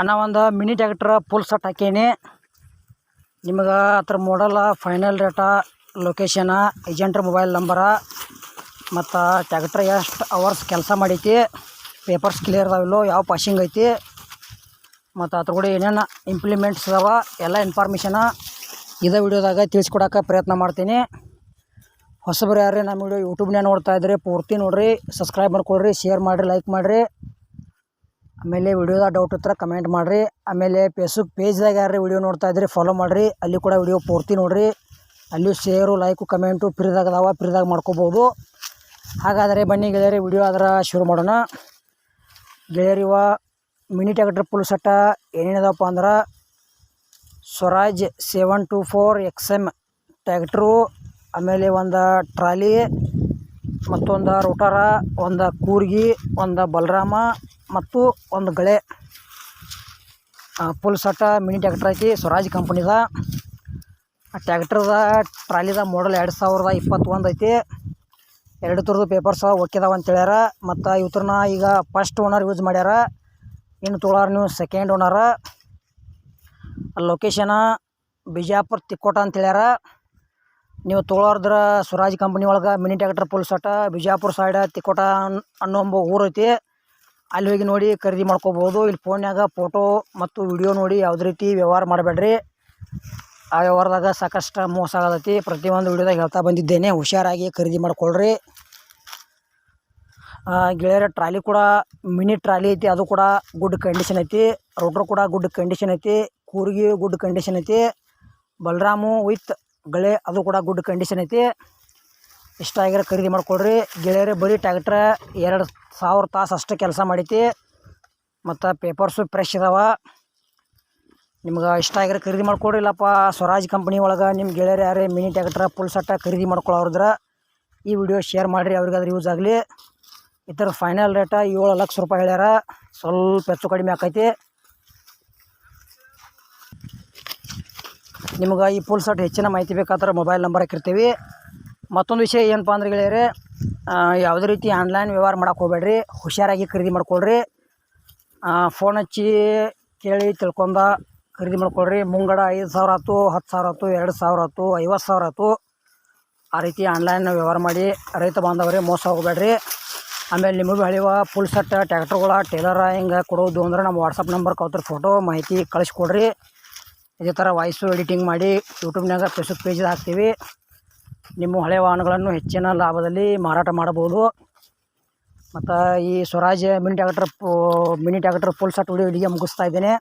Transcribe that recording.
ಅಣ್ಣ ಒಂದು mini tractor full set ಹಾಕೀನಿ. ನಿಮ್ಗೆ ಅದ್ರ ಮಾಡಲ್ಲ ಫೈನಲ್ ರೇಟ ಲೊಕೇಶನ ಏಜೆಂಟ್ರ ಮೊಬೈಲ್ ನಂಬರ ಮತ್ತು ಟ್ಯಾಕ್ಟ್ರ್ ಎಷ್ಟು ಅವರ್ಸ್ ಕೆಲಸ ಮಾಡೈತಿ ಪೇಪರ್ಸ್ ಕ್ಲಿಯರ್ ಅದಾವಿಲ್ಲೋ ಯಾವ ಪಾಶಿಂಗ್ ಐತಿ, ಮತ್ತು ಅದ್ರ ಕೂಡ ಏನೇನು ಇಂಪ್ಲಿಮೆಂಟ್ಸ್ ಅದಾವ, ಎಲ್ಲ ಇನ್ಫಾರ್ಮೇಷನ ಇದೇ ವಿಡಿಯೋದಾಗ ತಿಳಿಸ್ಕೊಡೋಕೆ ಪ್ರಯತ್ನ ಮಾಡ್ತೀನಿ. ಹೊಸಬ್ರು ಯಾರೇ ನಮ್ಮ ವಿಡಿಯೋ ಯೂಟ್ಯೂಬ್ನೇ ನೋಡ್ತಾ ಇದ್ರಿ, ಪೂರ್ತಿ ನೋಡಿರಿ ಸಬ್ಸ್ಕ್ರೈಬ್ ಮಾಡ್ಕೊಳ್ರಿ ಶೇರ್ ಮಾಡಿರಿ ಲೈಕ್ ಮಾಡಿರಿ. ಆಮೇಲೆ ವಿಡಿಯೋದಾಗ ಡೌಟ್ ಹತ್ರ ಕಮೆಂಟ್ ಮಾಡಿರಿ. ಆಮೇಲೆ ಫೇಸ್ಬುಕ್ ಪೇಜ್ದಾಗ ಯಾರು ವಿಡಿಯೋ ನೋಡ್ತಾ ಇದ್ರಿ ಫಾಲೋ ಮಾಡಿರಿ. ಅಲ್ಲಿ ಕೂಡ ವಿಡಿಯೋ ಪೂರ್ತಿ ನೋಡಿರಿ. ಅಲ್ಲಿ ಶೇರು ಲೈಕು ಕಮೆಂಟು ಫ್ರೀದಾಗ ಅದಾವ ಫ್ರೀದಾಗ ಮಾಡ್ಕೋಬೋದು. ಹಾಗಾದರೆ ಬನ್ನಿ ಗೆಳೆಯರಿ ವಿಡಿಯೋ ಆದ್ರೆ ಶುರು ಮಾಡೋಣ. ಗೆಳೆಯರಿವ ಮಿನಿ ಟ್ಯಾಕ್ಟ್ರ್ ಪುಲ್ ಸಟ್ಟ ಏನೇನದಪ್ಪ ಅಂದ್ರೆ Swaraj seven two four X M tractor ಆಮೇಲೆ ಒಂದು ಟ್ರಾಲಿ, ಮತ್ತೊಂದು ರೋಟಾರ ಒಂದು ಕೂರ್ಗಿ, ಒಂದು ಬಲರಾಮ ಮತ್ತು ಒಂದು ಗಳೆ ಫುಲ್ ಸಟ್ಟ, ಮಿನಿ ಟ್ಯಾಕ್ಟ್ರ್ ಐತಿ, ಸ್ವರಾಜ್ ಕಂಪ್ನಿದ. ಆ ಟ್ಯಾಕ್ಟ್ರದ, ಟ್ರಾಲಿದ ಮಾಡಲ್ ಎರಡು ಸಾವಿರದ ಇಪ್ಪತ್ತೊಂದು ಐತಿ. ಎರಡು ಥರದ ಪೇಪರ್ಸ್ ಒಕ್ಕಿದಾವ ಅಂತ ಹೇಳ್ಯಾರ ಮತ್ತು ಇವ್ರನ್ನ ಈಗ ಫಸ್ಟ್ ಓನರ್ ಯೂಸ್ ಮಾಡ್ಯಾರ. ಇನ್ನು ತೊಳಾರ ನೀವು ಸೆಕೆಂಡ್ ಓನರ ಲೊಕೇಶನ ಬಿಜಾಪುರ ತಿಕ್ಕೋಟ ಅಂತ ಹೇಳ್ಯಾರ ನೀವು ತೋಳಾರದ್ರ ಸ್ವರಾಜ್ ಕಂಪ್ನಿ ಒಳಗೆ ಮಿನಿ ಟ್ಯಾಕ್ಟ್ರ್ ಫುಲ್ ಸಟ ಬಿಜಾಪುರ ಸೈಡ ತಿಕ್ಕೋಟ ಅನ್- ಅನ್ನೋ ಊರು ಐತಿ. ಅಲ್ಲಿ ಹೋಗಿ ನೋಡಿ ಖರೀದಿ ಮಾಡ್ಕೋಬೋದು. ಇಲ್ಲಿ ಫೋನ್ಯಾಗ ಫೋಟೋ ಮತ್ತು ವಿಡಿಯೋ ನೋಡಿ ಯಾವುದೇ ರೀತಿ ವ್ಯವಹಾರ ಮಾಡಬೇಡ್ರಿ. ಆ ವ್ಯವಹಾರದಾಗ ಸಾಕಷ್ಟು ಮೋಸ ಆಗತೈತಿ. ಪ್ರತಿಯೊಂದು ವಿಡಿಯೋದಾಗ ಹೇಳ್ತಾ ಬಂದಿದ್ದೇನೆ. ಹುಷಾರಾಗಿ ಖರೀದಿ ಮಾಡ್ಕೊಳ್ರಿ. ಗೆಳೆಯರ ಟ್ರಾಲಿ ಕೂಡ, ಮಿನಿ ಟ್ರಾಲಿ ಐತಿ. ಅದು ಕೂಡ ಗುಡ್ ಕಂಡೀಷನ್ ಐತಿ. ರೋಟ್ರ್ ಕೂಡ ಗುಡ್ ಕಂಡೀಷನ್ ಐತಿ. ಕೂರ್ಗಿ ಗುಡ್ ಕಂಡೀಷನ್ ಐತಿ. ಬಲರಾಮು ವಿತ್ ಗಳೆ ಅದು ಕೂಡ ಗುಡ್ ಕಂಡೀಷನ್ ಐತಿ. ಇಷ್ಟ ಆಗಿರೋ ಖರೀದಿ ಮಾಡಿಕೊಡ್ರಿ ಗೆಳೆಯರೇ, ಬರೀ ಟ್ಯಾಕ್ಟ್ರ ಎರಡು ಸಾವಿರ ತಾಸು ಅಷ್ಟು ಕೆಲಸ ಮಾಡೈತಿ. ಮತ್ತು ಪೇಪರ್ಸು ಫ್ರೆಶ್ ಇದಾವ. ನಿಮ್ಗೆ ಇಷ್ಟ ಆಗಿರೋ ಖರೀದಿ ಮಾಡಿಕೊಡ್ರಿ. ಇಲ್ಲಪ್ಪ, ಸ್ವರಾಜ್ ಕಂಪ್ನಿ ಒಳಗೆ ನಿಮ್ಮ ಗೆಳೆಯರು ಯಾರೇ ಮಿನಿ ಟ್ಯಾಕ್ಟ್ರ ಫುಲ್ ಸಟ್ಟ ಖರೀದಿ ಮಾಡ್ಕೊಳ್ಳೋರಿದ್ರೆ ಈ ವಿಡಿಯೋ ಶೇರ್ ಮಾಡಿರಿ. ಅವ್ರಿಗಾದ್ರೆ ಯೂಸ್ ಆಗಲಿ. ಇದ್ರ ಫೈನಲ್ ರೇಟ ಏಳು ಲಕ್ಷ ರೂಪಾಯಿ ಹೇಳ್ಯಾರ. ಸ್ವಲ್ಪ ಹೆಚ್ಚು ಕಡಿಮೆ ಆಕೈತಿ. ನಿಮ್ಗೆ ಈ ಫುಲ್ ಸಟ್ ಹೆಚ್ಚಿನ ಮಾಹಿತಿ ಬೇಕಾದ್ರೆ ಮೊಬೈಲ್ ನಂಬರ್ ಹಾಕಿರ್ತೀವಿ. ಮತ್ತೊಂದು ವಿಷಯ ಏನಪ್ಪ ಅಂದ್ರೆ ಗೆಳೆಯರೆ ಯಾವುದೇ ರೀತಿ ಆನ್ಲೈನ್ ವ್ಯವಹಾರ ಮಾಡಕ್ಕೆ ಹೋಗ್ಬೇಡ್ರಿ. ಹುಷಾರಾಗಿ ಖರೀದಿ ಮಾಡ್ಕೊಳ್ರಿ. ಫೋನ್ ಹಚ್ಚಿ ಕೇಳಿ ತಿಳ್ಕೊಂಡ ಖರೀದಿ ಮಾಡ್ಕೊಳ್ರಿ. ಮುಂಗಡ ಐದು ಸಾವಿರ ಆಯ್ತು, ಹತ್ತು ಸಾವಿರ ಆಯ್ತು, ಎರಡು ಸಾವಿರ ಆಯ್ತು, ಐವತ್ತು ಸಾವಿರ ಆಯ್ತು. ಆ ರೀತಿ ಆನ್ಲೈನ್ ವ್ಯವಹಾರ ಮಾಡಿ ರೈತ ಬಾಂಧವರೇ ಮೋಸ ಹೋಗಬೇಡ್ರಿ. ಆಮೇಲೆ ನಿಮಗೂ ಹಳಿವ ಫುಲ್ ಸೆಟ್ ಟ್ಯಾಕ್ಟ್ರುಗಳ ಟೇಲರ ಹಿಂಗೆ ಕೊಡೋದು ಅಂದ್ರೆ ನಮ್ಮ ವಾಟ್ಸಪ್ ನಂಬರ್ ಕೌತ್ರ ಫೋಟೋ ಮಾಹಿತಿ ಕಳಿಸ್ಕೊಡ್ರಿ. ಇದೇ ಥರ ವಾಯ್ಸು ಎಡಿಟಿಂಗ್ ಮಾಡಿ ಯೂಟ್ಯೂಬ್ನಾಗ ಫೇಸ್ಬುಕ್ ಪೇಜ್ ಹಾಕ್ತೀವಿ. ನಿಮ್ಮ ಹಳೆ ವಾಹನಗಳನ್ನು ಹೆಚ್ಚಿನ ಲಾಭದಲ್ಲಿ ಮಾರಾಟ ಮಾಡಬಹುದು. ಮತ್ತು ಈ Swaraj mini tractor mini tractor full set video ಮುಗಿಸ್ತಾ ಇದ್ದೇನೆ.